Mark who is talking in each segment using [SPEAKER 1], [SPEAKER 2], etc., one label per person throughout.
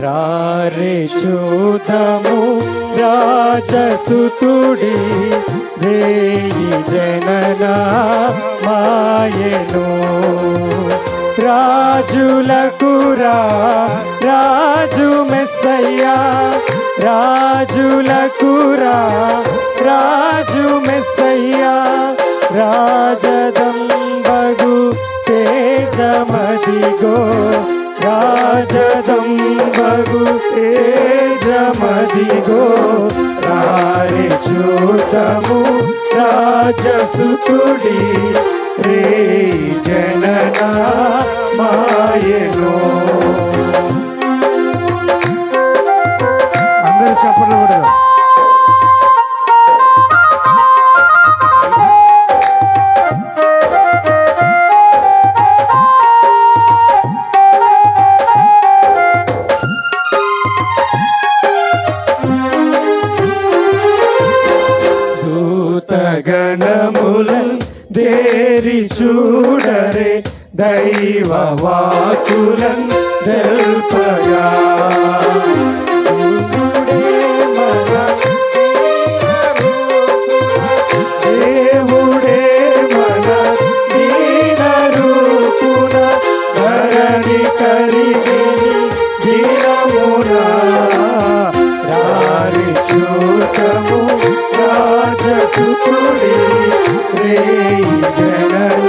[SPEAKER 1] రారే చూతము రాజసుతుడి రేయి జనన మాయను. రాజులకురా రాజు మెస్సయ్యా రాజులకురా ప్రభు తేజమదిగో రారి చూతము రాజసుతుడి రే జననా. ഗണമുലൽ ദേരിച്ചൂടരെ ദൈവവാക്കുലൻ ദൽ రాజసుకుడి రే జనన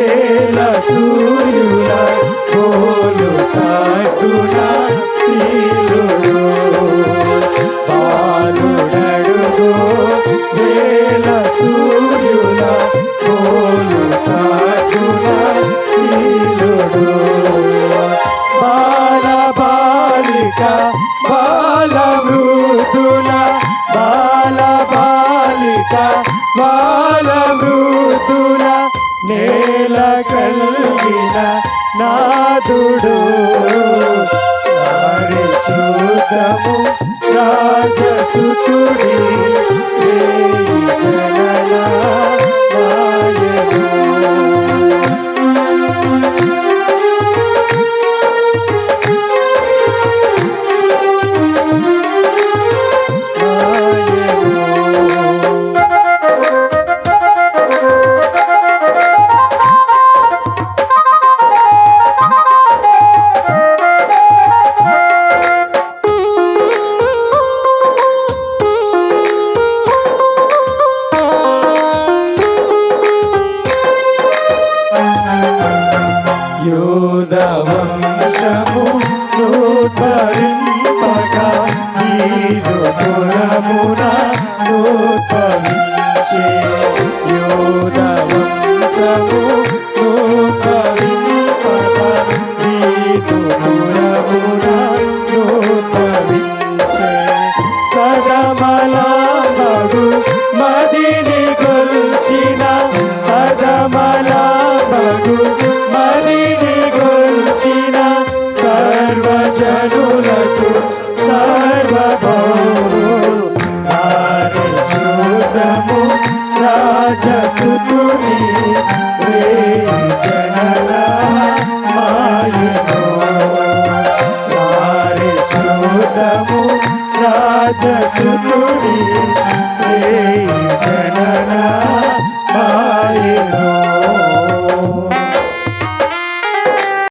[SPEAKER 1] వేల సూర్యుల గోలు సాటున శీలుడు బాలుడడుగో వేల సూర్యుల గోలు సాటున శీలుడు బాల బాలిక బాల వృద్ధుల బాల బాలిక బాల నేల కలిగిన నాదుడు. వారి చూతము రాజసుతుడి. రాజసుతుని జనల మాయో వారి చూడము రాజసుతుని జనల మాయో